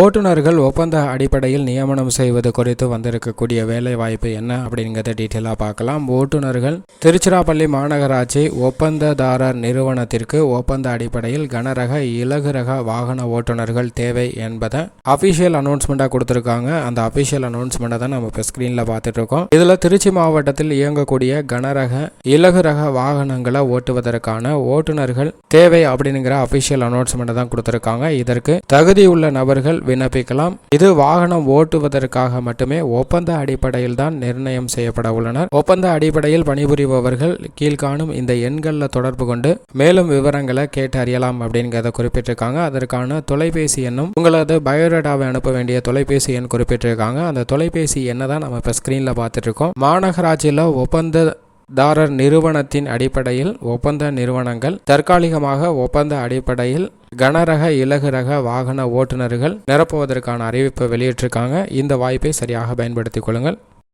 ஓட்டுநர்கள் ஒப்பந்த அடிப்படையில் நியமனம் செய்வது குறித்து வந்திருக்கக்கூடிய வேலை வாய்ப்பு என்ன அப்படிங்கிறத டீட்டெயிலாக பார்க்கலாம். ஓட்டுநர்கள் திருச்சிராப்பள்ளி மாநகராட்சி ஒப்பந்ததாரர் நிறுவனத்திற்கு ஒப்பந்த அடிப்படையில் கனரக இலகு ரக வாகன ஓட்டுநர்கள் தேவை என்பதை அஃபிஷியல் அனௌன்ஸ்மெண்ட்டாக கொடுத்துருக்காங்க. அந்த அஃபிஷியல் அனௌன்ஸ்மெண்ட்டை தான் நம்ம இப்போ ஸ்க்ரீனில் பார்த்துட்டு இருக்கோம் இதில் திருச்சி மாவட்டத்தில் இயங்கக்கூடிய கனரக இலகு ரக வாகனங்களை ஓட்டுவதற்கான ஓட்டுநர்கள் தேவை அப்படிங்கிற அஃபிஷியல் அனௌன்ஸ்மெண்ட்டை தான் கொடுத்துருக்காங்க. இதற்கு தகுதியுள்ள நபர்கள் விண்ணப்பிக்கலாம். இது வாகனம் ஓட்டுவதற்காக மட்டுமே ஒப்பந்த அடிப்படையில் தான் நிர்ணயம் செய்யப்பட உள்ளனர். ஒப்பந்த அடிப்படையில் பணிபுரிபவர்கள் கீழ்காணும் இந்த எண்களில் தொடர்பு கொண்டு மேலும் விவரங்களை கேட்டு அறியலாம் அப்படிங்கிறத குறிப்பிட்டிருக்காங்க. அதற்கான தொலைபேசி எண்ணும் உங்களது பயோடேட்டாவை அனுப்ப வேண்டிய தொலைபேசி எண் குறிப்பிட்டிருக்காங்க. அந்த தொலைபேசி எண்ணை தான் நம்ம இப்போ ஸ்க்ரீனில் பார்த்துட்டு இருக்கோம் மாநகராட்சியில் ஒப்பந்த தாரர் நிறுவனத்தின் அடிப்படையில் ஒப்பந்த நிறுவனங்கள் தற்காலிகமாக ஒப்பந்த அடிப்படையில் கனரக இலகு ரக வாகன ஓட்டுநர்கள் நிரப்புவதற்கான அறிவிப்பை வெளியிட்டிருக்காங்க. இந்த வாய்ப்பை சரியாக பயன்படுத்திக் கொள்ளுங்கள்.